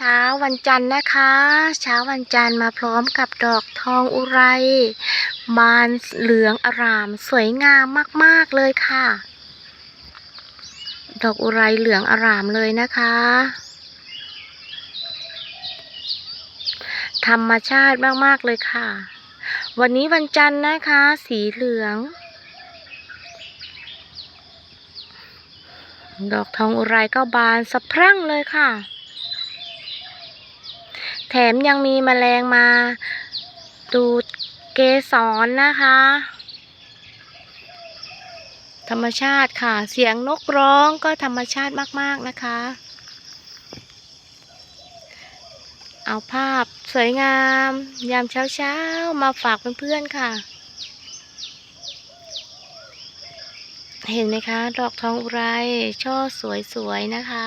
เช้าวันจันทร์นะคะ เช้าวันจันทร์มาพร้อมกับดอกทองอุไร บานเหลืองอร่ามสวยงามมากๆเลยค่ะ ดอกอุไรเหลืองอร่ามเลยนะคะ ธรรมชาติมากๆเลยค่ะ วันนี้วันจันทร์นะคะ สีเหลือง ดอกทองอุไรก็บานสะพรั่งเลยค่ะ มยังมีแมลงมาดูดเกสรนะคะ ธรรมชาติค่ะ เสียงนกร้องก็ธรรมชาติมาก ๆ นะคะ เอาภาพสวยงาม ยามเช้า ๆ มาฝากเพื่อน ๆ ค่ะ เห็นไหมคะ ดอกทองอุไรช่อสวย ๆ นะคะ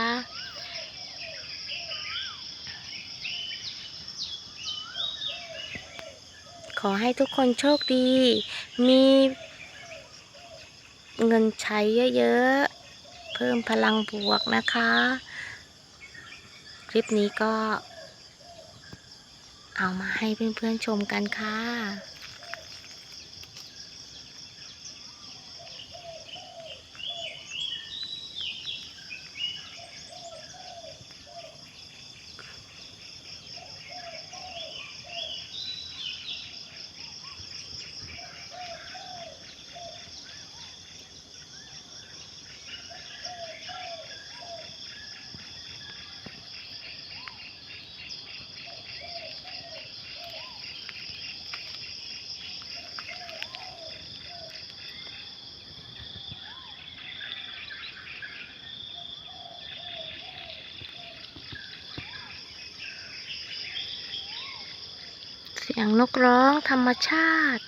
ขอให้ทุกคนโชคดี มีเงินใช้เยอะๆ เพิ่มพลังบวกนะคะ คลิปนี้ก็เอามาให้เพื่อนๆชมกันค่ะ เสียงนกร้องธรรมชาติ